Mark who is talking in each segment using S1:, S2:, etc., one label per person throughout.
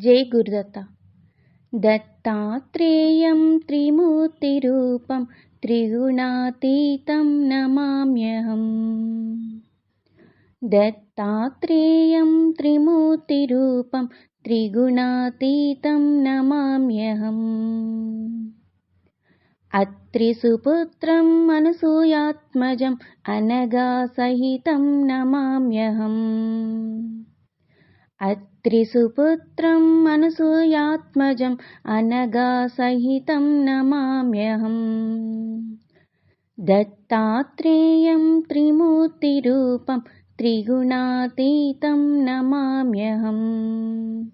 S1: जय गुरुदत्ता दत्तात्रेयं त्रिमूर्तिरूपं त्रिगुणातीतं नमाम्यहम् दत्तात्रेयं त्रिमूर्तिरूपं त्रिगुणातीतं नमाम्यहम् अत्रिसुपुत्रम् अनसूयात्मजम् अनगासहितं नमाम्यहम् अत्रिसुपुत्रम् अनसूयात्मजम् अनगासहितं नमाम्यहम्। दत्तात्रेयं त्रिमूर्तिरूपं त्रिगुणातीतं नमाम्यहम्।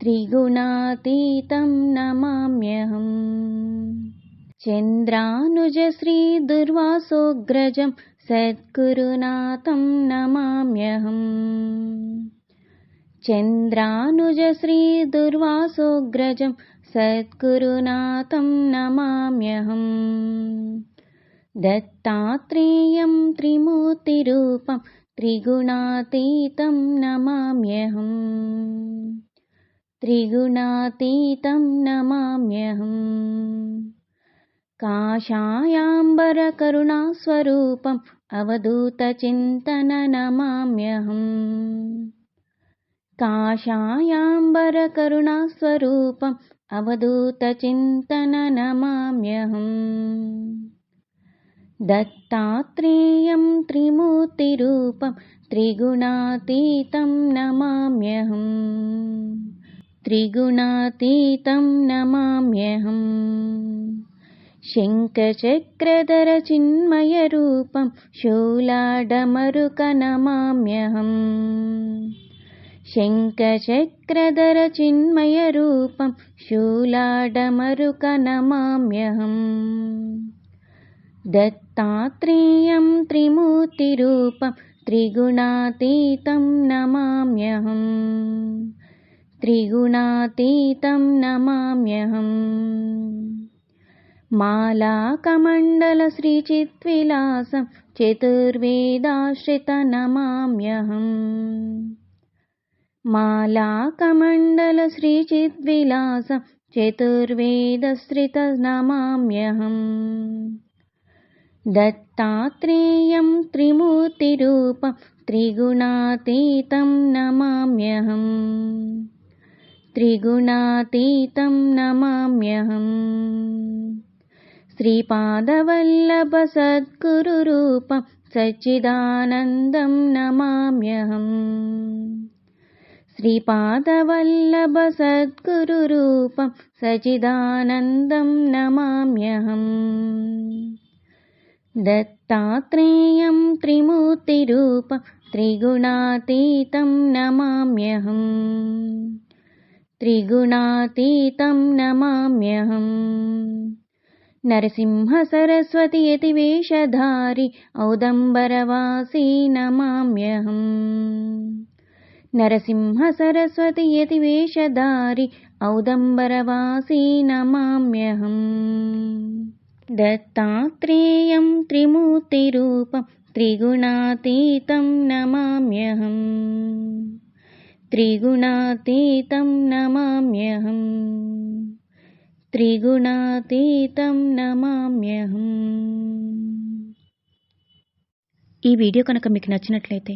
S1: त्रिगुणातीतं नमाम्यहम्। चन्द्रानुजश्रीदुर्वासोऽग्रजं सद्गुरुनाथं नमाम्यहम् चन्द्रानुजश्रीदुर्वासोऽग्रजं सद्गुरुनाथं नमाम्यहम्। दत्तात्रेयं त्रिमूर्तिरूपं त्रिगुणातीतं नमाम्यहम्। त्रिगुणातीतं नमाम्यहम्। काषायाम्बरकरुणास्वरूपम् काषायाम्बरकरुणास्वरूपम् अवधूतचिन्तननमाम्यहम्। दत्तात्रेयं त्रिमूर्तिरूपं त्रिगुणातीतं नमाम्यहम्। शङ्खचक्रधरचिन्मयरूपं शूलाडमरुकनमाम्यहम् शङ्खचक्रधरचिन्मयरूपं शूलाडमरुकनमाम्यहम्। दत्तात्रेयं त्रिमूर्तिरूपं त्रिगुणातीतं नमाम्यहम्। त्रिगुणातीतं नमाम्यहम्। मालाकमण्डलश्रीचिद्विलासं चतुर्वेदाश्रितनमाम्यहम् मालाकमण्डलश्रीचिद्विलासं चतुर्वेदश्रितनमाम्यहम्। दत्तात्रेयं त्रिमूर्तिरूपं त्रिगुणातीतं नमाम्यहम्। त्रिगुणातीतं नमाम्यहम्। श्रीपादवल्लभसद्गुरुरूपं सच्चिदानन्दं नमाम्यहम् श्रीपादवल्लभसद्गुरुरूपं सचिदानन्दं नमाम्यहम्। दत्तात्रेयं त्रिमूर्तिरूपं त्रिगुणातीतं नमाम्यहम्। त्रिगुणातीतं नमाम्यहम्। नरसिंहसरस्वती यतिवेषधारि औदम्बरवासी नमाम्यहम् नरसिंहसरस्वती यतिवेषधारि औदम्बरवासी नमाम्यहम् दत्तात्रेयं त्रिमूर्तिरूपं त्रिगुणातीतं नमाम्यहम् त्रिगुणातीतं नमाम्यहम् త్రిగుణాతీతం నమామ్యహం ఈ వీడియో కనుక మీకు నచ్చినట్లయితే